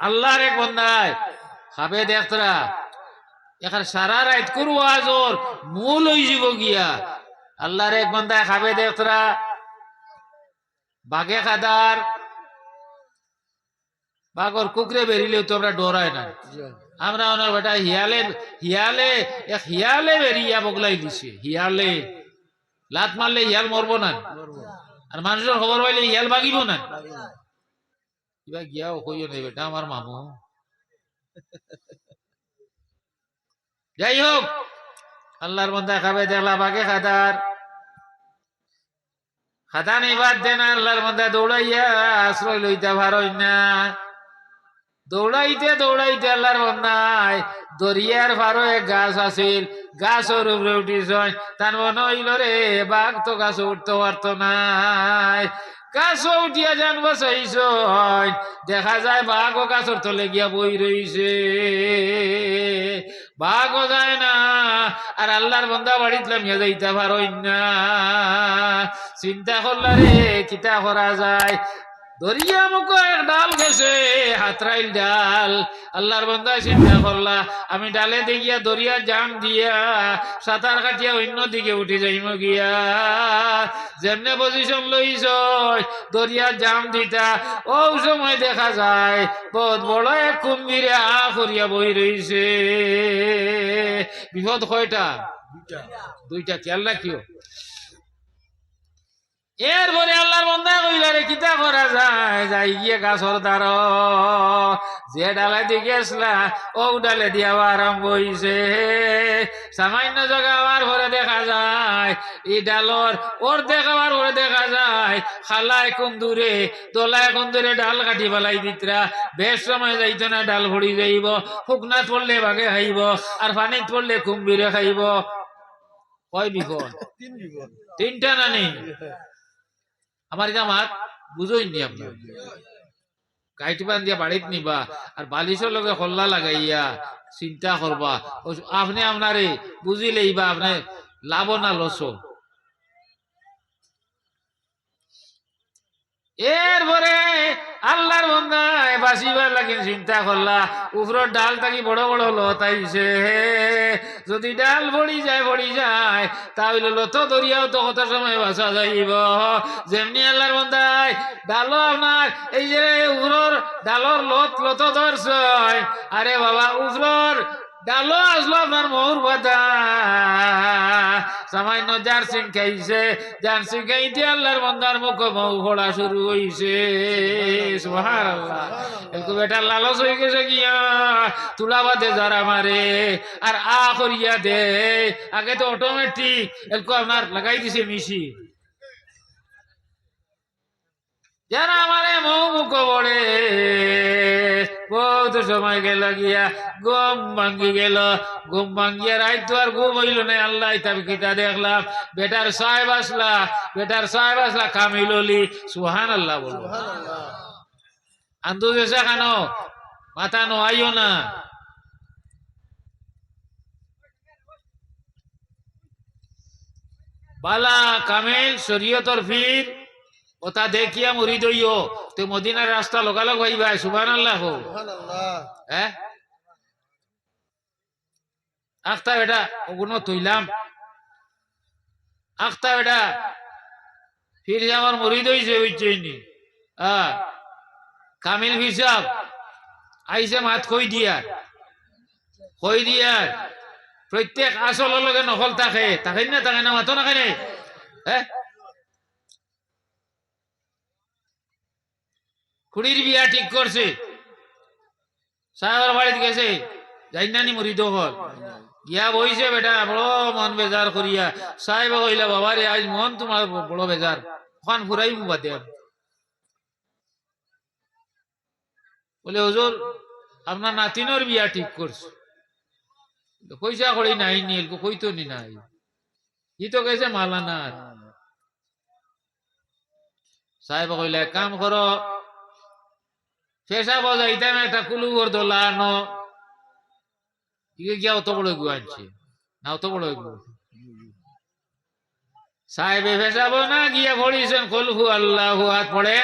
আল্লাহর এক বন্দায়। খাবে দেখতরা এখন সারা রাত করু আজর, মূল হই যাব গিয়া। আল্লাহর এক বন্দায় খাবে দেখতরা বাঘে খাদার। বাঘর কুকরে বেরিলেও তো আমরা ডরাই না। আমরা ওনার বেটা হিয়ালে হিয়ালে, এক হিয়ালে বেরিয়া বগলাই দিছে, হিয়ালে। লাত মারলে হিয়াল মরবো না। আর মানুষের খবর পাইলে হিয়াল বাগিব না। যাই হোক আল্লাহর দৌড়াইয়া আশ্রয় লইতে পারই না দৌড়াইতে দৌড়াইতে আল্লাহর বন্ধায় দরিয়ার এক গাছ আছিল গাছর উপরে উঠিস তার মনে হইল রে বাঘ তো গাছ উঠতে পারতো নাই। গাছ উঠিয়া যান, বসাইছ দেখা যায় বাঘও কাছর তলে গিয়া বই রইছে। বাঘও যায় না, আর আল্লাহর বন্ধা বাড়িতে লামিয়া যাইতে পারই না। চিন্তা করলারে কিতা করা যায়? দরিয়া মুখ এক ডাল গেছে হাতরাইল ডাল। আল্লাহর বন্ধা চিন্তা করলা আমি ডালে দেখিয়া দরিয়া জাম দিয়া সাঁতার কাটিয়া অন্য দিকে উঠে যাইম গিয়া। যেমনে পজিশন লইছ দরিয়া জাম দিতা ও সময় দেখা যায় বহুত বড় এক কুম্ভীরে আ করিয়া বই রইছে। বিপদ কয়টা? দুইটা। খেয়াল রাখিও। এরপরে আল্লাহর বন্ধা কইলা রে কিতা করা যায়? যাই গিয়ে গাছর দ্বার যে ডালে দিকে আসলা ও ডালে দিয়া আরম্ভ হইছে। সামান্য জায়গা আমার ঘরে দেখা যায় এই ডালর ওর দেখাবার ওরে দেখা যায় খালায় কোন দূরে দোলায় কোন দূরে ডাল কাটি পেলাই দিতরা। বেশ সময় যাইতো না ডাল ভরি যাইব শুকনাত পড়লে বাগে খাইব আর পানিত পড়লে কুম্ভীরে খাইব। কয় বিপদ তিনটা নানি আমার জামাত বুঝোই নি আপনার। গাইটি বান দিয়া বাড়িত নিবা, আর বালিশের লগে হল্লা লাগাইয়া চিন্তা করবা। আপনি আপনারে বুঝি লইবা আপনি লাভ না লস। এরপরে আল্লাহর বন্ধায় বাঁচিবার লাগিন চিন্তা করলা, উপরের ডাল থাকি বড় বড় লত আইছে যদি ডাল ভরি যায় ভরি যায়, তাহলে লত দরিয়াও তো কত সময় বাঁচা যাইব। যেমনি আল্লাহর বন্ধায়, ডালও আপনার, এই যে উপরের ডালর লত লত ধরছে। আরে বাবা, উপরের ডালো আসলো সামান্য খাইছে জার্সিং খাইতে আল্লাহর বন্দার মুখ মৌ ফোড়া শুরু হইছে। বেটার লালচ হয়ে গেছে গিয়া, তুলা বাদে যারা মারে আর আ করিয়া দে। আগে তো অটোমেটিক একটু আপনার লাগাই দিছে মিশি। যারা আমারে মৌ মুখ বড়ে বহুত সময় গেল গিয়া গম ভাঙ্গি গেল। ঘুম ভাঙ্গিয়া রাইত তো আর ঘুম হইল না আল্লাহ তাবি কিতা দেখলাম। বেটার সাহেব আসলা, বেটার সাহেব আসলা কামিললি সুহান আল্লাহ বলো আন্দু দেশে খানো, মাথা নো আইও না। বালা কামেল শরীয়তর ফির ওটা দেখিয়া মুড়ি দইও তো মদিনার রাস্তা লগালগ হইবা সুবান আল্লাহ হ্যাঁ আখতা বেটা ওগুলো তুইলাম আখতা বেটা ফির আমার মুড়ি দইছে বুঝছইনি হ্যাঁ কামিল হিসাব আইসে মাত কই দিয়া। কই দিয়া। প্রত্যেক আসল লগে নকল থাকে থাকে না থাকে না, মাতো না। কেনে হ্যাঁ খুড়ির বিয়া ঠিক করছে। সাহেবের বাড়িতে গেছে। যাই নানি মরি হল। গিয়া বইছে, বেটা, বড় মন বেজার করিয়া। সাহেব কইলা বাবা আজ মন তোমার বড় বেজার। ওখান ফুরাই বাদে বলে, হুজুর, আপনার নাতিনোর বিয়া ঠিক করছে। পয়সা করি নাই নি কইতো নি নাই। ই তো গেছে মালানার। সাহেব কইলা কাম করো পেশা বজাইতাম একটা কুলুবর দোলা আনো ইকে গিয়া অত বড় গু আনছে। না, অত বড় গু সাহেবে পেশাব না, গিয়া পড়িছেন কলহু আল্লাহ হাত পড়ে,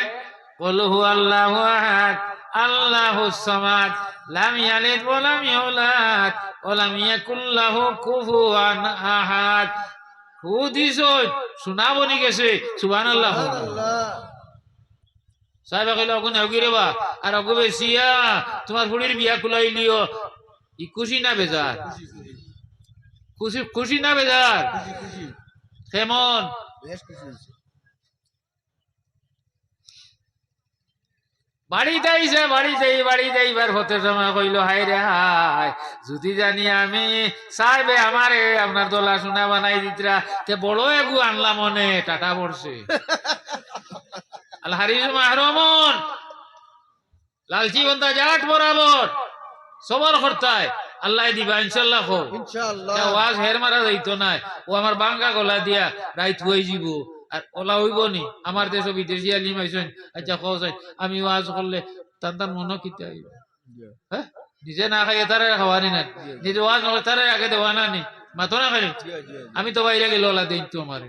কলহু আল্লাহ হাত আল্লাহুস সামাদ, লাম ইয়ালিদ ওয়া লাম ইউলাদ, ওয়া লাম ইয়াকুল লাহু কুফুয়ান আহাদ। হু দিছো শুনাবনি গেছে সুবহানাল্লাহ। সুবহানাল্লাহ। সাহেব কইল অগুন অগিরে বা আর অগু বেশিয়া তোমার ফুড়ির বিয়া কুলাই লিও। ই খুশি না বেজার? খুশি খুশি না বেজার? কেমন? বাড়িতে আইসে বাড়িতে বাড়িতে এইবার হতে সময় কইল হাই রে হাই যদি জানি আমি সাহেবে আমারে আপনার দোলা সোনা বানাই দিতরা তে বড় এগু আনলাম মনে টাটা পড়ছে। আল হারিস মাহরমন লালচি বন্ধা জাট বরাবর। সবর করতায় আল্লাহ দিবা ইনশাল্লাহ খো ইনশাআল্লাহ। তা ওয়াজ হের মারা যাইতো না ও আমার বাঙ্গা গলা দিয়া রাইত হয়ে যাব আর ওলা হইব নি। আমার দেশ বিদেশি আলিম আচ্ছা কসাই আমি ওয়াজ করলে তান তার মনে কিতে আইব হ্যাঁ? নিজে না খাই তারে খাওয়ানি না নিজে ওয়াজ নয় তারে আগে দেওয়া না নি। মাতো না জি আমি তো বাইরে গেল ওলা দিন তো আমারে।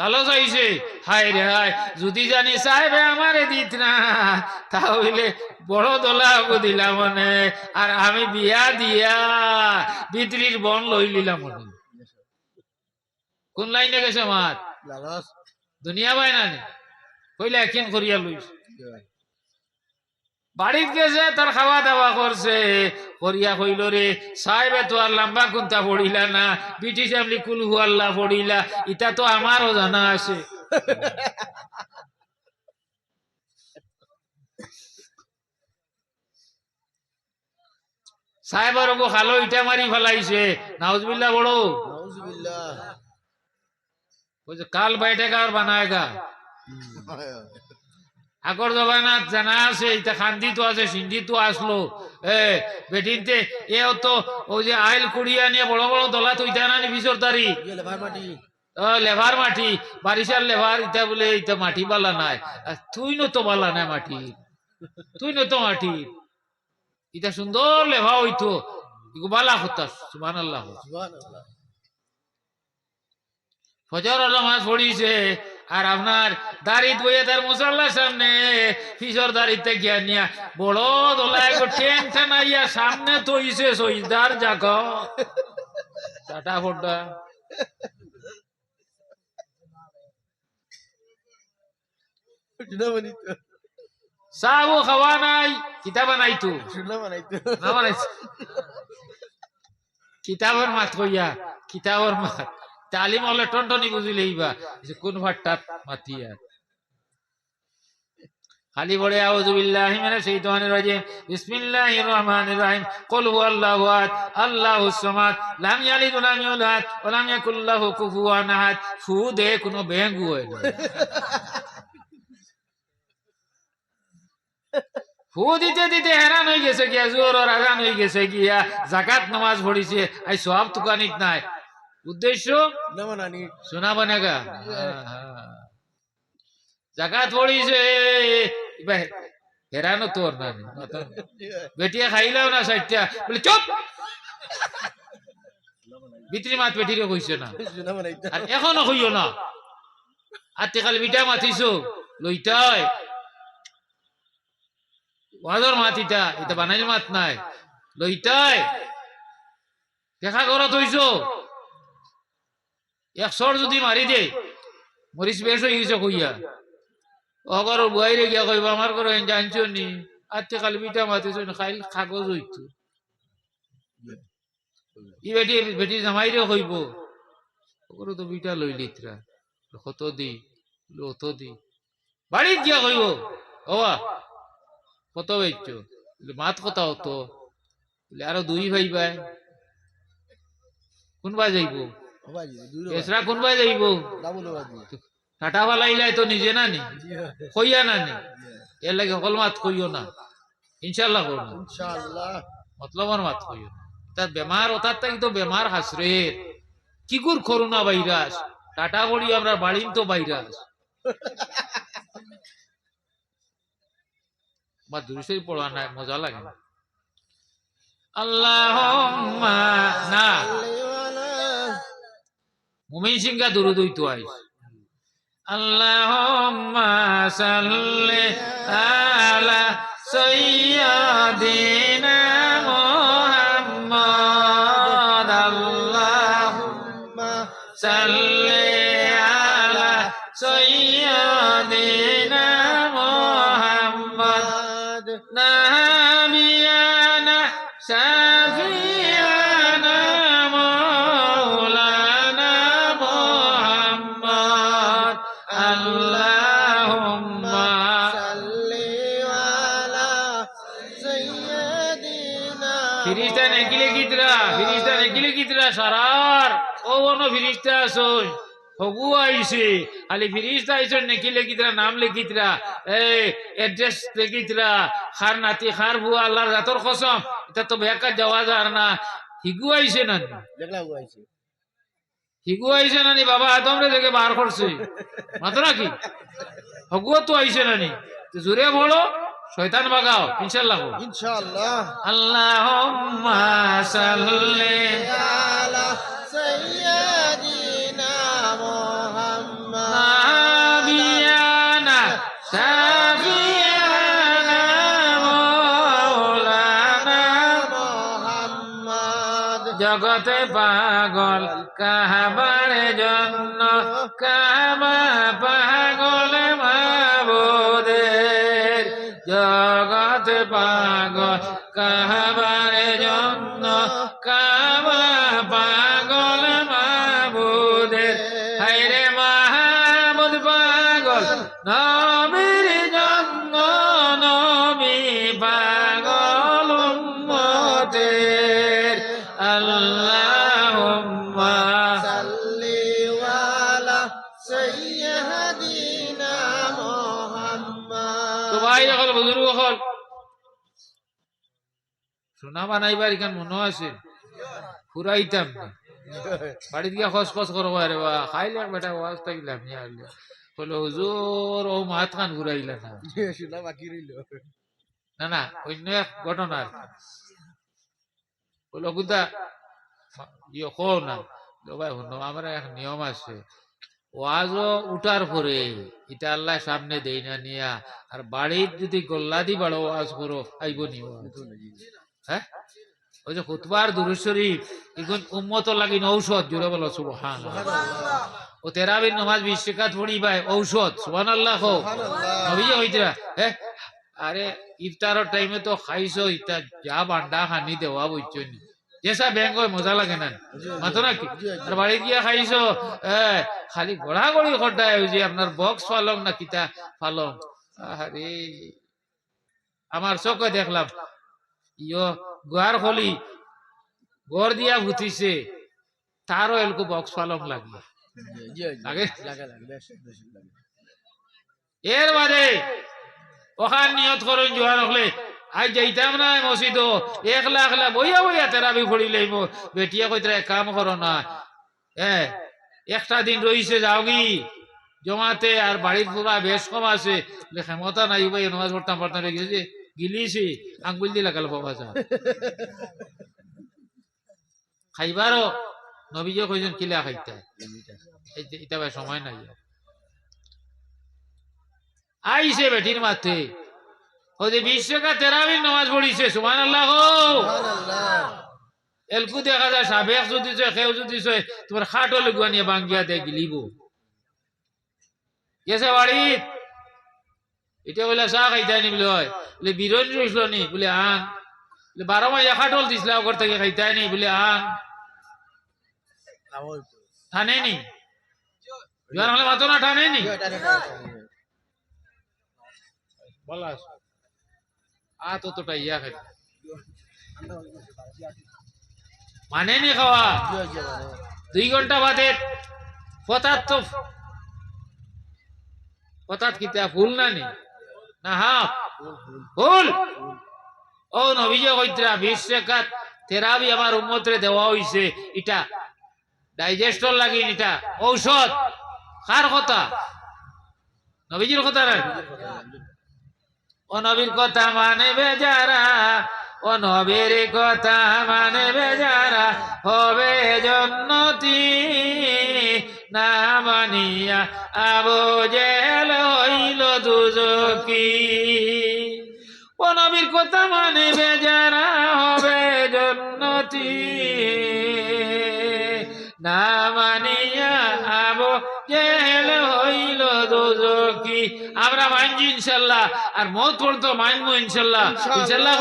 লালচ চাইছে হায় রে হায় যদি জানি সাহেবে আমারে দিত না তাহলে বড় দোলা হব দিলাম মানে। আর আমি বিয়া দিয়া বিতরির বন লই লিলাম মনে। কোন লাইনে গেছে মাত দুনিয়া বাই না। কইলে এখন করিয়া লইস। জি বাড়িত গেছে তার খাওয়া দাওয়া করছে করিয়া কইল রে সাহেবে তো আর লম্বা কুন্তা পড়িলা না ব্রিটিশ আমলি কুলহু আল্লাহ পড়িলা ইটা তো আমারও জানা আছে। সাহেবের ওগো খালো ইটা মারি ফেলাইছে। নাউজবিল্লা বড়। নাউজুবিল্লাহ। বলছে কাল বাইটেগা আর বানায়গা। আগর জমানাত জানা আছে এটা খান্দি তো আছে সিন্ধি তো আসলো। এ বেটিনতে এও তো ওই যে আইল কুড়িয়া নিয়ে বড় বড় দলা তো ইটা নানি বিচর তারি লেভার মাটি বারিশার লেভার ইটা বলে ইটা মাটি বালা নাই। তুই ন তো বালা নাই মাটি। তুই ন তো মাটি। ইটা সুন্দর লেভা হইতো। বালা হতাস সুবহানাল্লাহ। সুবহানাল্লাহ। ফজর নামাজ পড়িছে আর আপনার দাড়ি বইয়ে তার মুসল্লার সামনে ফিসর দাড়িতে গিয়া নিয়া, বড় দোলায় টেন টেনাইয়া সামনে তৈছে সইদার যাক। টাটা ফোটা শুনা খাওয়া নাই, কিতাব বানাইতো শুনা বানাইতো কিতাবের মাত কইয়া কিতাবের মাত। তালিম হলে টনটনি বুঝিলে এইবা যে কোন ভাট্টাত মাতিয়া খালি বলে আউযু বিল্লাহি মিনাশ শাইতানির রাজিম। বিসমিল্লাহির রহমানির রহিম। কুল হুয়াল্লাহু আহাদ। আল্লাহুস সামাদ। লাম ইয়ালিদ ওয়া লাম ইউলাদ। ওয়া লাম ইয়াকুল লাহু কুফুয়ান আহাদ। ফু দে, কোনো বেঙ্গু হয় না। ফু দিতে দিতে হেরান হয়ে গেছে গিয়া জোর আর আজান হয়ে গেছে গিয়া। জাকাত নামাজ পড়িছে। আই সব তুকানিত নাই। বনেগা জাকাত পড়িছে এবার হেরানো তোর না বেটিয়া খাইলেও না সাইটটা বলে চুপ বিত্রি মাত বেটিরে কইছে না আর এখনও কইও না আর বিটা মাতিছো লইটাই ওয়াজর মাতিটা এটা বানাইল মাত নাই লইটাই দেখা করো তৈছো একশোর যদি মারি দে মরিস বেশ হয়ে গেছে কইয়া। অগর বুয়াইরে গিয়া কইবা, আমার করে জানছো নি? তে কাল বিটা মাতিছো খাইল কাগজ হইতো। ই বেটি বেটি জামাইরে কইব ওগুলো তো বিটা লই লিত্রা, কত দি অত দি। বাড়িত গিয়া কইব ওবা কত বেচছ মাত কথা হতো? আরও দুই ভাই ভাই। কোনবা যাইব? এসরা কোনবা যাইব? বাজি টাটা তো নিজে না নি কইয়া না নি এর লাগে সকল মাত কইও না। ইনশাল্লাহ করো না। ইনশাআল্লাহ। মতলবর মাত কইও না। তার বেমার ওতার তাই তো বেমার হাসরে কি গুর করোনা ভাইরাস। টাটা বড়ি আমরা বাড়িম তো ভাইরাস। বা দুরুশরীফ পড়া নাই মজা লাগে। আল্লাহ না। মুমিন সিংহা দুরুদ হইতো আইস। আল্লাহুম্মা সাল্লি আলা সাইয়্যিদিনা আসুন হগু আইছে খালি ফিরিস্তা আইছন নেকিলে কিতরা নাম লেখিতরা এ এড্রেস লেখিতরা খার নাতি খার বুয়া আল্লাহর জাতর কসম এটা তো বেকা যাওয়া যার না হিগু আইছে না আইছে হিগু আইছে নানি বাবা আদমরে দেখে বার করছে মাত্র নাকি হগুও তো আইছে নানি তো জোরে বলো শয়তান বাগাও ইনশাল্লাহ ইনশাআল্লাহ আল্লাহুম্মা সাল্লি আলা জগতে পাগল কাহাবার জন্য কামা পাগল মাবুদের? জগতে পাগল কাহাবার জন্য বানাইবার এখান মনে আছে। ফুরাইতাম না। বাড়িতে গিয়া খস খস করব আরে বা খাইলে বেটা ওয়াজ থাকলাম বলে হুজুর ও মাত খান ঘুরাইলে না। বাকি রইল না না অন্য এক ঘটনা আর বলো কুদা ইয়ে কো না ভাই শুনো আমার এক নিয়ম আছে। ওয়াজও উঠার পরে এটা আল্লাহ সামনে দেই না নিয়া। আর বাড়ির যদি গল্লা দি বাড়ো ওয়াজ করো আইব নি। হ্যাঁ? ওই যে খুতবার দুরুশ্বরী এখন উম্মত লাগি ঔষধ জোরে বলো সুবহান ও তেরাবির নমাজ বিশ টাকাত পড়ি ভাই ঔষধ সুবহান আল্লাহ নবীজি হইতরা হ্যাঁ আরে ইফতারের টাইমে তো খাইছো ইটা যা বান্ডা খানি দেওয়া বুঝছ নি। যেসা ব্যাংক হয় মজা লাগে না। মাতো নাকি? আর বাড়ি গিয়া খাইছো খালি গড়া গড়ি খটায় ওই যে আপনার বক্স ফালং না কিতা ফালং। আরে আমার চোখে দেখলাম ইয়ো গোয়ার খলি গড় দিয়া ভুতিছে তারও এলকো বক্স ফালং লাগে। এর বাদে ওখান নিয়ত করুন জোয়ার হলে, আজ যাইতাম না মসজিদ একলা একলা বইয়া বইয়া তেরাবি ফড়িলে বেটিয়া কইতরা এক কাম করো না। হ্যাঁ একটা দিন রইছে যাও কি জমাতে আর বাড়ির পুরা বেশ কম আছে। ক্ষমতা নাই ভাই নামাজ পড়তাম পড়তাম রেখে গেছে। গিলিছি আঙ্গুল দিয়ে লাগাল বাবা যা খাইবারও নবীজ কইজন কিলা খাইতে। এটা ভাই সময় নাই। আইছে বেটির মাথে ওই যে বিশ টাকা তেরাবির নামাজ পড়িছে সুমান আল্লাহ এলকু দেখা যায় সাবেক যদি খেউ যদি তোমার খাটো লগুয়া নিয়ে বাঙ্গিয়া দেয় গিলিব। গেছে বাড়িত এটা বলে চা খাইতাই নি বলে হয় বলে নি? বলে, আন। বলে বারো মাইয়া খাটল দিছিল আগর থেকে খাইতাই নি? বলে, আন। ঠানে নি? জোয়ান হলে মাতো না নি? আ তো তোটা ইয়া খাই মানে নি খাওয়া দুই ঘণ্টা বাদে পতাত তো পতাত কিতা ফুল না নি? না হা ফুল ও নবীজ কইতরা বিশ রেখাত তেরাবি আমার উম্মতরে দেওয়া হইছে এটা ডাইজেস্টর লাগি এটা ঔষধ কার কথা? নবীজির কথা ও নবীর কথা মানবে যারা ও নবীর কথা মানবে যারা, হবে জন্নতি। না মানিয়া আবু জেল হইল দুজকি। ও নবীর কথা মানবে যারা, হবে জন্নতি। না মানিয়া দুজকি আমরা মানছি ইনশাল্লাহ। আর মত পড়তো মানবো ইনশাল্লাহ। ইনশাল্লাহ।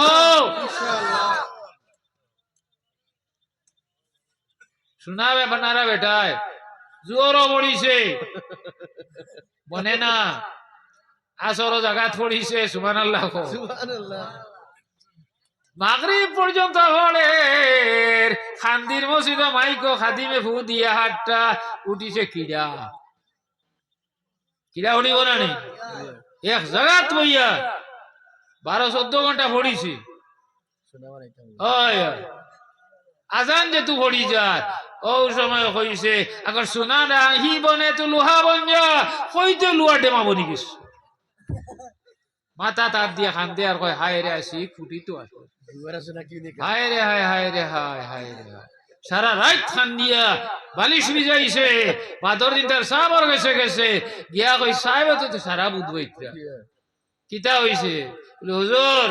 শোনাবে বানারা বেটায়। জোরও পড়িছে। বনে না। আসর জাগাত পড়িছে সুমান আল্লাহ মাগরিব পর্যন্ত হলে খান্দির মসজিদ মাইকো খাদিমে ফু দিয়া হাটটা উঠিছে কিডা। কিডা উঠিব না নি এক জাগাত বইয়া বারো চোদ্দ ঘণ্টা ওই। আজান যে তু পড়ি যার ও সময় কইছে আগর সোনা না হি বনে তো লোহা বন যা কইতে লুয়া ডেমা বনি গেছ। মাথা তার দিয়ে খান্দে আর কয় হায় রে আসি ফুটি তো আসো হায় রে হায় হায় রে হায় হায় রে হায়। সারা রাত খান দিয়া বালিশ ভিজাইছে দিন তার সাবর গেছে গেছে। গিয়া কই, সাহেব তো সারা বুধবইত্রা কিতা হইছে? হুজুর,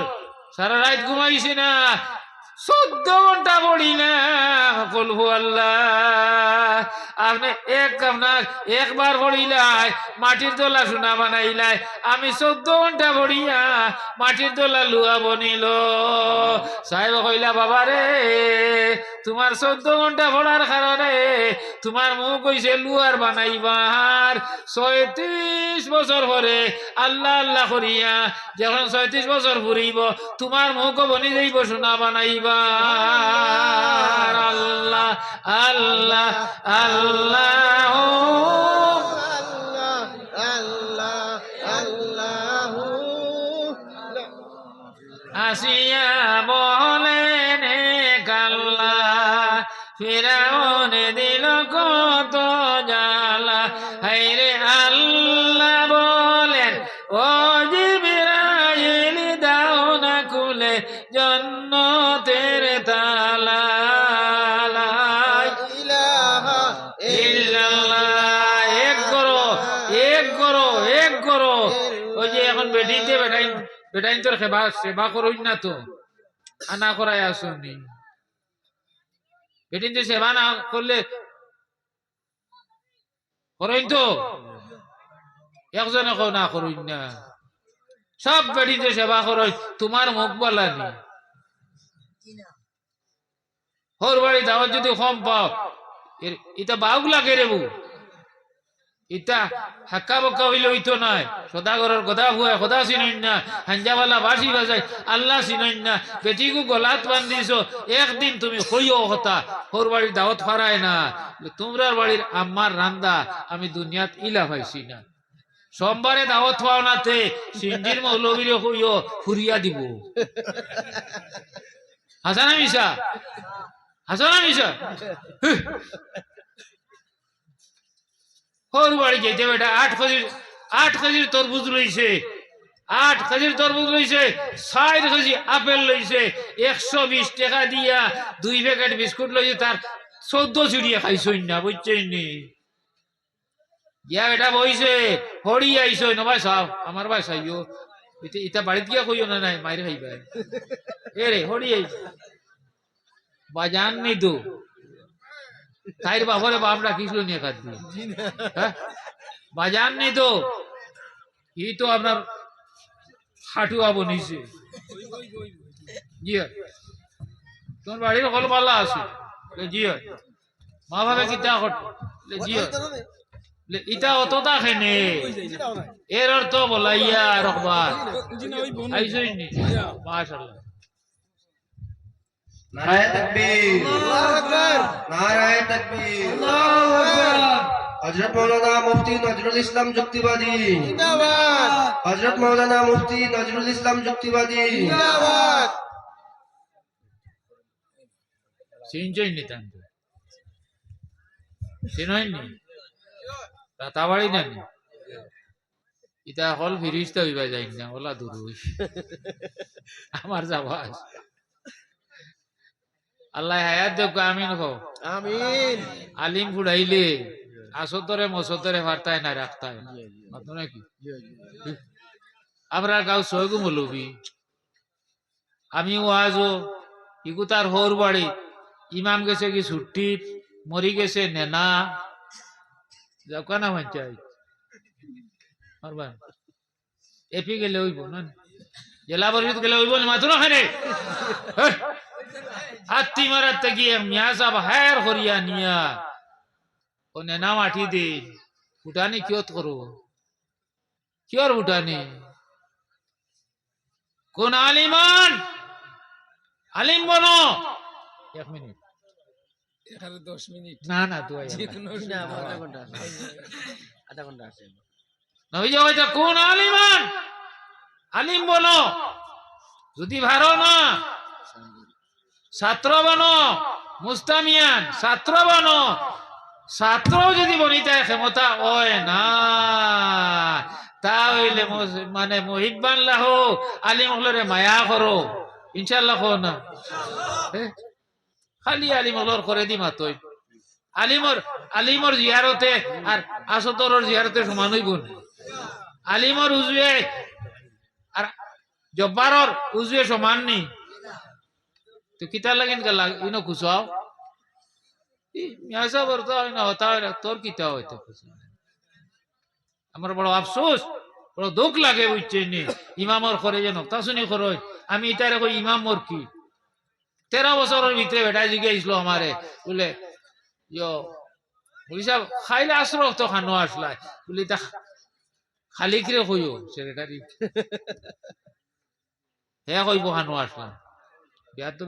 সারা রাত ঘুমাইছে না। চোদ্দ ঘণ্টা পড়ি না কলহু আল্লাহ। একবার পড়িলাই মাটির দোলা সোনা বানাইলাই। আমি চোদ্দ ঘণ্টা পড়িয়া মাটির দোলা লুয়া বনিল। সাহেব কইলা, বাবা রে, তোমার চোদ্দ ঘণ্টা পড়ার কারণে তোমার মুখ কইছে লুয়ার বানাইবার। ছয়ত্রিশ বছর পরে আল্লাহ আল্লাহ করিয়া, যখন ছয়ত্রিশ বছর ফুরিব তোমার মুখ বনি যাইব, সোনা বানাইবার আল্লাহ আল্লাহ আল্লাহ আল্লাহ আল্লাহ আল্লাহ আসিয়া বলেন কাল্লা ফিরাউন দিল কত জালা বেটাইন তোর সেবা সেবা করুন না তো। আনা করাই আসুনি বেটিন তো সেবা না করলে করইন তো। একজনে কেউ না করুন না। সব বেটিতে সেবা করই তোমার মুখ বলানি হোর বাড়ি দাওয়াত যদি কম পাও এটা বাউক লাগে রে বউ? ইটা হাক্কা বক্কা হইলে হইতো নাই। সদাগরের গদা হুয়া খদা চিনইন না। হাঞ্জাওয়ালা বাসি বাজাই আল্লাহ চিনইন না। বেটিকু গলাত বান্ধিছ, একদিন তুমি কইও হতা। হোর বাড়ির দাওয়াত ফারায় না। তোমরার বাড়ির আম্মার রান্দা আমি দুনিয়াত ইলা পাইছি না। সোমবারে দাওয়াত পাও নাতে সিন্দির মৌলবীরে কইও ফুরিয়া দিব। হাসানা মিশা হাসানা মিশা হর বাড়ি যেতে বেটা আট কেজির আট কেজির তরমুজ লইছে। আট কেজির তরমুজ লইছে ষাট কেজি আপেল লইছে, একশো বিশ টাকা দিয়া দুই প্যাকেট বিস্কুট লইছে, তার চোদ্দ চিড়িয়া খাইছই না বুঝছই নি? গিয়া বেটা বইছে, হরি আইছ নবাই চাও আমার ভাই ইতা- ইতা বাড়িত গিয়া কইও না নাই, মাইরে খাইবা এ রে, হরি আইছ। বাজান নি তো তাইর বাপরে বাপ ডাকিছিল নিয়ে না হ্যাঁ? বাজার নেই তো। এই তো আপনার হাটুয়া বনিছে জি তোমার বাড়ির সকল পাল্লা আছে জি মা ভাবে কিতা লে জি ইটা অতটা খেনে। এর অর্থ বলাইয়া রকবার মাশাআল্লাহ। নারায় তকবীর। আল্লাহু আকবার। নারায় তকবীর। আল্লাহু আকবার। হযরত মাওলানা মুফতি নজরুল ইসলাম যুক্তিবাদী। জিন্দাবাদ। হযরত মাওলানা মুফতি নজরুল ইসলাম যুক্তিবাদী। জিন্দাবাদ। সিনজই নি তান সিনই না নি ইটা হল ফিরিস্তা হইবা যাই না ওলা দূর আমার আছে। আল্লাহ হায়াত দেব আমিন হো আমিন। আলিম ফুড়াইলে আসতরে মসতরে ফারতায় না রাখতায়। নাকি? আমরা গাঁও সহগু মলবি আমি ওয়াজও ইগু তার হোর বাড়ি। ইমাম গেছে কি ছুটি মরি গেছে নেনা। যাও কানা পঞ্চায়েত এপি গেলে হইব না জেলা পরিষদ গেলে হইব না? মাত্র খানে হাত্তি মারাতে গিয়ে মিয়া সাহেব হায়ার করিয়া নিয়া ও নেনা মাটি দে ফুটানি কিয়ত করো কিয়র ফুটানি কোন আলিমান আলিম বনো। এক মিনিট। দশ মিনিট। না না তুই আধা ঘণ্টা আছে। নবী হয়তো কোন আলিমান আলিম বনো? যদি ভারো না। ছাত্র বনো, মুস্তামিয়ান, ছাত্র বনো। ছাত্র যদি বনিতে ক্ষমতা হয় না। তা হইলে মানে মহিবান লাহ আলিম হলরে মায়া করো। ইনশাল্লাহ না। খালি আলিম হলর করে দি মাতই। আলিমর আলিমর জিয়ারতে আর আসতরর জিয়ারতে সমান হইব না। আলিমর উজুয়ে আর জব্বারর উজুয়ে সমান নি তো কিতা লাগেন গা লাগ ইনো খুশাও মিয়াসা বরতা হয় না হতা হয় তোর কিতা হয়তো আমার বড় আফসোস বড় দুঃখ লাগে বুঝছে নি ইমামর করে যেন তা শুনি খরচ আমি ইতারে কই ইমাম মোর কি তেরো বছরের ভিতরে বেটা জিজ্ঞাসলো আমারে বলে ইয়ো বলি সাহেব খাইলে আসলো তো খানো আসলাই বলি তা খালি কিরে কইও সেক্রেটারি হে কইব খানো আসলাম বিয়ার তো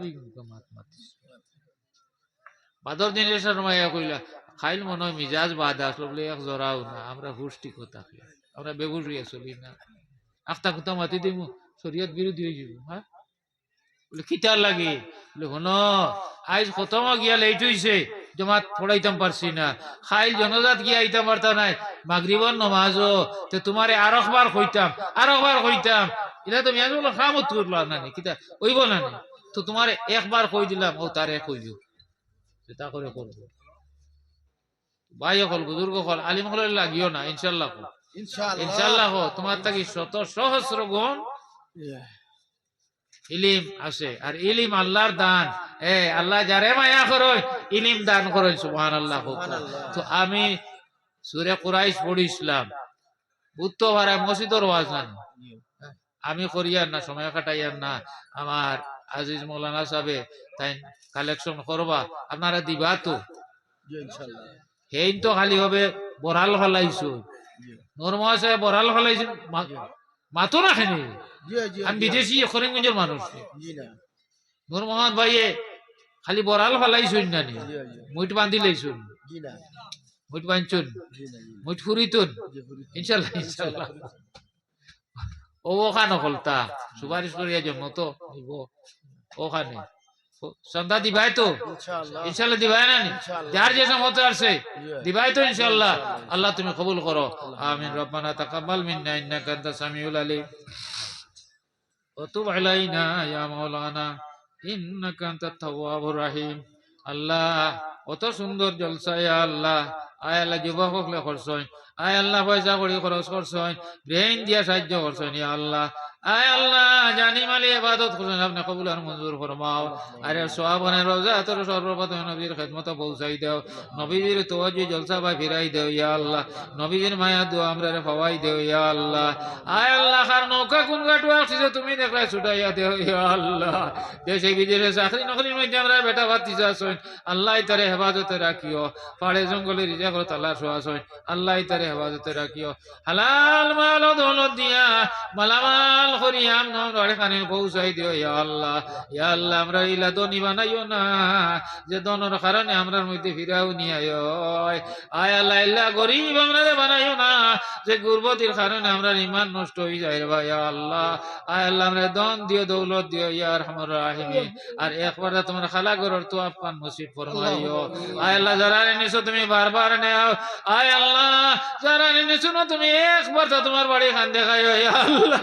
মাত মাত বাদর কইলা, খাইল মনে হয় মিজাজ এক জরাও না, আমরা হুষ্টি কথা আমরা বেগুস হইয়া চলি না। আখতা কুতা মাতি দিব শরীয়ত বিরোধী হয়ে যাব হ্যাঁ? বলে লাগে? বলে, হন আজ খতম গিয়া লেট হইছে, জমাত পড়াইতাম পারছি না। খাইল জনজাত গিয়া আইতাম নাই, মাগরিবর নমাজও, তে তোমারে আরকবার কইতাম আরকবার কইতাম। এটা তো মিয়াজ বলো, খামত করল না কিতা ওইব নি? তো তোমারে একবার কই দিলাম ও তারে কইও সেটা করে করব। ভাই হল বুজুর্গ হল আলিম হল লাগিও না ইনশাল্লাহ ইনশাল্লাহ তোমার থাকি শত সহস্র গুণ ইলিম আছে আর ইলিম আল্লাহর দান। এ আল্লাহ যারে মায়া করো ইলিম দান করেন সুবহান আল্লাহ তো আমি সুরে কুরাইশ পড়িছিলাম বুদ্ধ ভাড়া মসজিদর ওয়াজ আমি করিয়ার না সময় কাটাইয়ার না। আমার আজিজ মৌলানা সাহেবে, তাই কালেকশন করবা, আপনারা দিবা তো। হেইন তো খালি হবে বরাল হলাইছো নর্ম আছে বরাল হলাইছো মাতো না খানি জি জি আমি বিদেশি করিমগঞ্জের মানুষ জি না নূর মোহাম্মদ ভাইয়ে খালি বরাল ফেলাইছুন নানি জি জি মুইট বান্ধি লাইছুন না মুইট না জি মুইট ফুরিতুন ইনশাল্লাহ ইনশাল্লাহ। ও ওখানে হলতা সুপারিশ করিয়া জন্ম তো ওখানে। সন্ধ্যা দিবাই তো? ইনশাল্লাহ দিবাই না যার যে সমত আছে দিবাই তো ইনশাল্লাহ আল্লাহ তুমি কবুল করো। আমিন। রব্বানা তাকাব্বাল মিন্না ইন্নাকা আনতা সামিউল আলিম। ওয়াতুব আলাইনা ইয়া মাওলানা ইন্নাকা আনতাত তাওয়াবুর রাহিম। আল্লাহ অত সুন্দর জলসা ইয়া আল্লাহ। আয় আল্লাহ যুবক হলে খরচ আয় আল্লাহ পয়সা করে খরচ করছ ব্রেন দিয়া সাহায্য করছ ইয়া আল্লাহ। আয় আল্লাহ, জানি মালি, ইবাদত করছেন আপনি কবুল আর মঞ্জুর ফরমাও। আরে সোয়াবনের রোজা তোর সর্বপ্রথম নবীর খেদমত পৌঁছাই দেও। নবীজির তোয়াজি জলসা ভাই ফিরাই দেও, ইয়া আল্লাহ। নবীজির মায়া দোয়া আমরা রে ফওয়াই দেও, ইয়া আল্লাহ। আয় আল্লাহ, কার নৌকা কোন গাটু আসছে তুমি দেখলাই ছুটাইয়া দেও, ইয়া আল্লাহ। দেশে বিদেশে চাকরি নকরির মধ্যে আমরা বেটা ভাতি যাচ্ছেন আল্লাহ তারে হেফাজতে রাখিও। পাড়ে জঙ্গলে রিজা করে তালা শোয়াছেন আল্লাহ তারে হেফাজতে রাখিও। হালাল মাল দৌলত দিয়া, মালামাল হালাল করি আমরা এখানে পৌঁছাই দিও ইয়া আল্লাহ। ইয়া আল্লাহ আমরা ইলা দনি বানাইও না যে দনের কারণে আমরার মধ্যে ফিরাও নিয়ে আয়। আয় আল্লাহ ইল্লা গরিব আমরা বানাইও না যে গুরবতির কারণে আমরা ইমান নষ্ট হয়ে যায় ভাই আল্লাহ। আয় আল্লাহ আমরা দন দিও দৌলত দিও ইয়া রহমান। রাহিমি আর একবার তোমার খালা গরর তো আপান নসিব ফরমাইও। আয় আল্লাহ যারা এনেছো তুমি বারবার নেও। আয় আল্লাহ যারা এনেছো না তুমি একবার তো তোমার বাড়ি খান দেখাইও ইয়া আল্লাহ।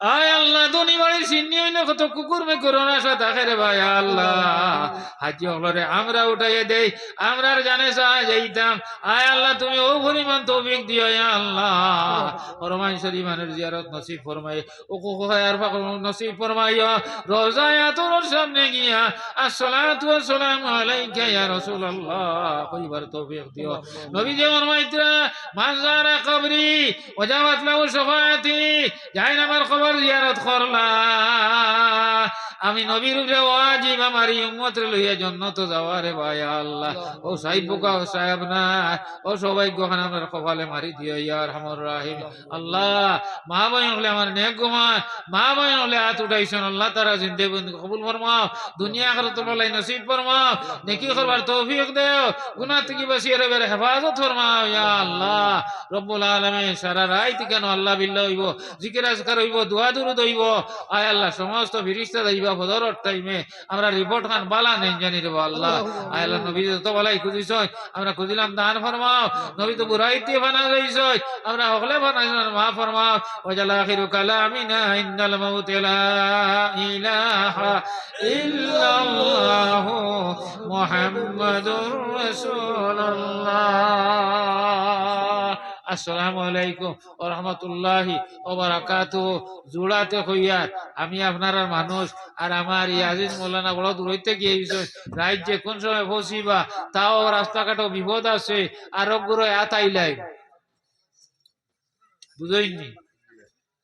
আয় আল্লাহ, ধনী বাড়ির সিন্নি হইলে, কত কুকুর মে ভাই, আল্লাহ। হাজি আমরা উঠাইয়ে দেই আমরা আর জানে সাহা যাইতাম। আয় আল্লাহ, তুমি ও পরিমাণ তৌফিক দিও আল্লাহ। ফরমাই শরীফানের জিয়ারত নসিব ফরমাই ও কুকুর ফাকর নসিব ফরমাইও। তোর সামনে গিয়া, আসসালাতু আলাইকা ইয়া রাসূলুল্লাহ, কইবার তৌফিক দিও। নবী ফরমাইতরা কবরি, ওজাবাত লাহু যাই আমার খবর জিয়ারত করলা আমি নবীর উপরে ওয়াজিব আমার উম্মতের লইয়া জন্নত যাওয়ারে ভাই আল্লাহ। ও সাহেব বোকা, ও সাহেব না। ও সবাই গোখান আমার কপালে মারি দিও ইয়ার হামর রাহিম। আল্লাহ, মা ভাই হলে আমার নেক গুমান মা ভাই হলে হাত উঠাইছেন, আল্লাহ তারা জিন্দে বন্দি কবুল ফরমাও। দুনিয়া করে তোমার লাই নসিব ফরমাও। নেকি করবার তৌফিক দেও। গুনাহ থেকে বাঁচিয়ে রবের হেফাজত ফরমাও, ইয়া আল্লাহ। রব্বুল আলামিন সারা রাইত কেন আল্লাহ বিল্লাহ হইব, জিকির আজকার হইব, দোয়া দুরুদ হইব। আয় আল্লাহ, সমস্ত ফিরিস্তা যাইবা ফজরের টাইমে আমরা রিপোর্ট খান বালা নেই জানি রে আল্লাহ। আল্লাহ নবী তো বলাই খুঁজিছ আমরা খুঁজিলাম দান ফরমাও। নবী তো বুড়াইতে বানা যাইছ আমরা হকলে বানাইছ মা ফরমাও। ওজাল আখিরু কালামিনা ইন্নাল মাউত লা ইলাহা ইল্লাল্লাহু মুহাম্মাদুর রাসূলুল্লাহ। আমি আপনার মানুষ আর আমার বড় দূর হইতে গিয়ে রাজ্যে কোন সময় পৌঁছিবা, তাও রাস্তাঘাটও বিপদ আছে আরোগ্য আতাইলাই বুঝইনি?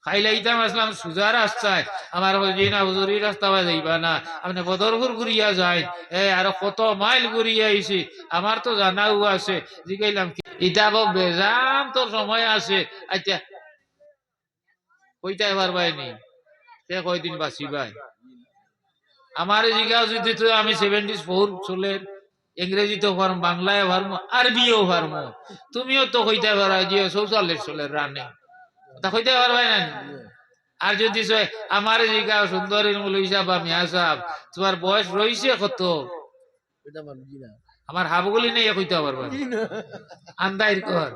খাইলাইতাম আসলাম সুজা রাস্তায়। আমার না হুজুরি রাস্তা যাইবা না। আপনি বদরপুর ঘুরিয়া যায় এ, আর কত মাইল ঘুরিয়া আইছি। আমার তো জানাও আছে। জিগাইলাম কি ইটা বেজাম তোর সময় আছে। আচ্ছা কইতাই পারবাই নি। সে কয়দিন বাঁচিবাই? আমার জিজ্ঞাসা যদি তো আমি সেভেন্টিস ফোর চলের ইংরেজিতেও পারম বাংলায় পারমো, আরবিও পারমো। তুমিও তো কইতে পারা যে চৌচল্লিশ চলের রানে তা কইতে পারবাই না আর যদি আমার জিজ্ঞা সুন্দরী মূল হিসাব বা মিয়া সাহেব তোমার বয়স রয়েছে কত? আমার হাবগুলি নেই কইতে পারবা আন্দাইর কর।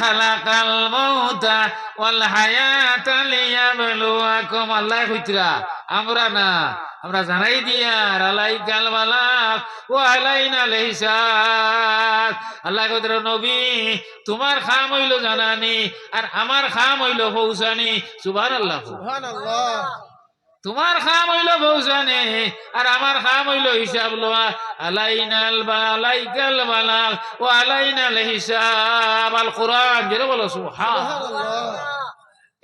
খালাকাল মাউতা ওয়াল হায়াতা লিয়াবলুয়াকুম। আল্লাহ কইতরা আমরা না আমরা জানাই দিয়া আলাইকাল মালাক ওয়া আলাইনা আল্লাহ কইতরা নবী তোমার খাম হইল জানানি আর আমার খাম হইল পৌঁছানি সুবহানাল্লাহ। সুবহানাল্লাহ। তোমার খাম হইল বৌসানে আর আমার খাম হইল হিসাব লোয়া। আলাইনাল বা আলাইকাল বালাগ ও আলাইনাল হিসাব। আল কোরআন যেটা বলো সুবহানাল্লাহ।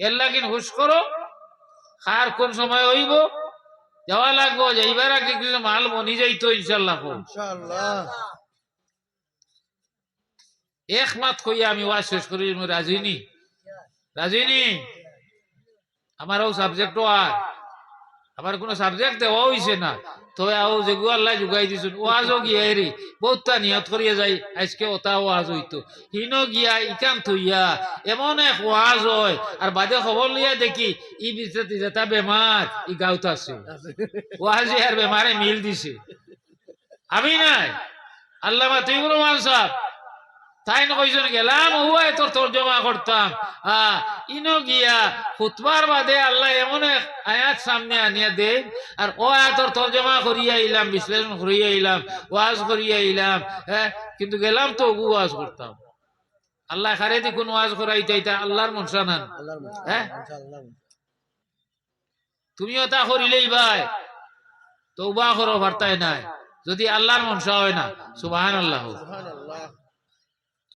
এর লাগিন হুশ করো খার কোন সময় হইব? যাওয়া লাগবো যাইবার আগে কিছু মাল বনি যাইতো ইনশাল্লাহ ইনশাআল্লাহ। এক মাত কইয়া আমি ওয়াজ শেষ করি রাজিনী রাজিনী আমার ও সাবজেক্ট আর আমার কোনো সাবজেক্ট দেওয়া হইছে না। তবে আও যেগু আল্লাহ যোগাই দিছুন, ওয়াজও গিয়া এরি। বহুতটা নিয়ত করিয়া যাই, আজকে ওটা ওয়াজ হইতো। হিনো গিয়া ইকান থইয়া, এমন এক ওয়াজ হয়। আর বাদে খবর লিয়া দেখি, ই বিচারতে যেটা বেমার, ই গাউত আছে। ওয়াজে আর বেমারে মিল দিছে। আমি নাই। আল্লামা তুইগুলো মান সাহ তাই না কইজন গেলাম হুয়াই তোর তর্জমা করতাম। হ্যাঁ ইনো গিয়া খুতবার বাদে আল্লাহ এমন এক আয়াত সামনে আনিয়া দে আর ও আয়াতর তর্জমা করিয়া ইলাম বিশ্লেষণ করিয়া ইলাম ওয়াজ করিয়া ইলাম হ্যাঁ কিন্তু গেলাম তো ওগু ওয়াজ করতাম। আল্লাহ খারে দি কোন ওয়াজ করাইতে এটা আল্লাহর মনসা নান হ্যাঁ? ইনশাআল্লাহ। তুমিও তা করিলেই ভাই তৌবা করো বার্তায় নাই। যদি আল্লাহর মনসা হয় না সুবাহান আল্লাহ সুবহানাল্লাহ।